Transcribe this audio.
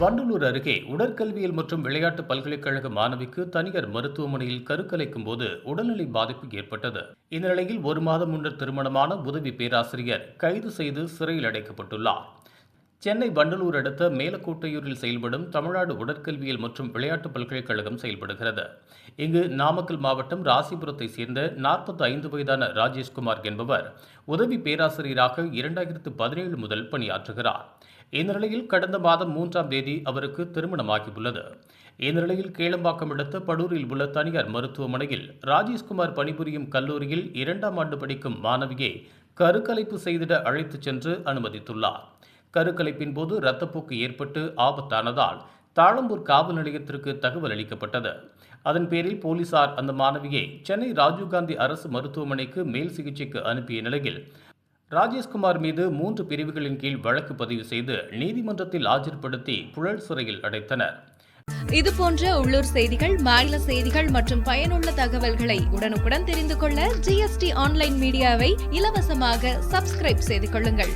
வண்டலூர் அருகே உடற்கல்வியல் மற்றும் விளையாட்டு பல்கலைக்கழக மாணவிக்கு தனியார் மருத்துவமனையில் கருக்கலைக்கும் போது உடல்நிலை பாதிப்பு ஏற்பட்டது. இந்த நிலையில் ஒரு மாதம் முன்னர் திருமணமான உதவி பேராசிரியர் கைது செய்து சிறையில் அடைக்கப்பட்டுள்ளார். சென்னை வண்டலூர் அடுத்த மேலக்கோட்டையூரில் செயல்படும் தமிழ்நாடு உடற்கல்வியல் மற்றும் விளையாட்டு பல்கலைக்கழகம் செயல்படுகிறது. இங்கு நாமக்கல் மாவட்டம் ராசிபுரத்தை சேர்ந்த நாற்பத்தி ஐந்து வயதான ராஜேஷ்குமார் என்பவர் உதவி பேராசிரியராக இரண்டாயிரத்து பதினேழு முதல் பணியாற்றுகிறார். இந்நிலையில் கடந்த மாதம் மூன்றாம் தேதி அவருக்கு திருமணமாகியுள்ளது. இந்நிலையில் கேளம்பாக்கம் அடுத்த படூரில் உள்ள தனியார் மருத்துவமனையில் ராஜேஷ்குமார் பணிபுரியும் கல்லூரியில் இரண்டாம் ஆண்டு படிக்கும் மாணவியை கருக்கலைப்பு செய்திட அழைத்துச் சென்று அனுமதித்துள்ளார். கருக்கலைப்பின் போது இரத்தப்போக்கு ஏற்பட்டு ஆபத்தானதால் தாளம்பூர் காவல் நிலையத்திற்கு தகவல் அளிக்கப்பட்டது. அதன் பேரில் போலீசார் அந்த மாணவியை சென்னை ராஜீவ்காந்தி அரசு மருத்துவமனைக்கு மேல் சிகிச்சைக்கு அனுப்பிய நிலையில் ராஜேஷ்குமார் மீது மூன்று பிரிவுகளின் கீழ் வழக்கு பதிவு செய்து நீதிமன்றத்தில் ஆஜர்படுத்தி புழல் சிறையில் அடைத்தனர். இது போன்ற உள்ளூர் செய்திகள் மாநில செய்திகள் மற்றும் பயனுள்ள தகவல்களை உடனுக்குடன் தெரிந்து கொள்ள ஜிஎஸ்டி ஆன்லைன் மீடியாவை இலவசமாக சப்ஸ்கிரைப் செய்து கொள்ளுங்கள்.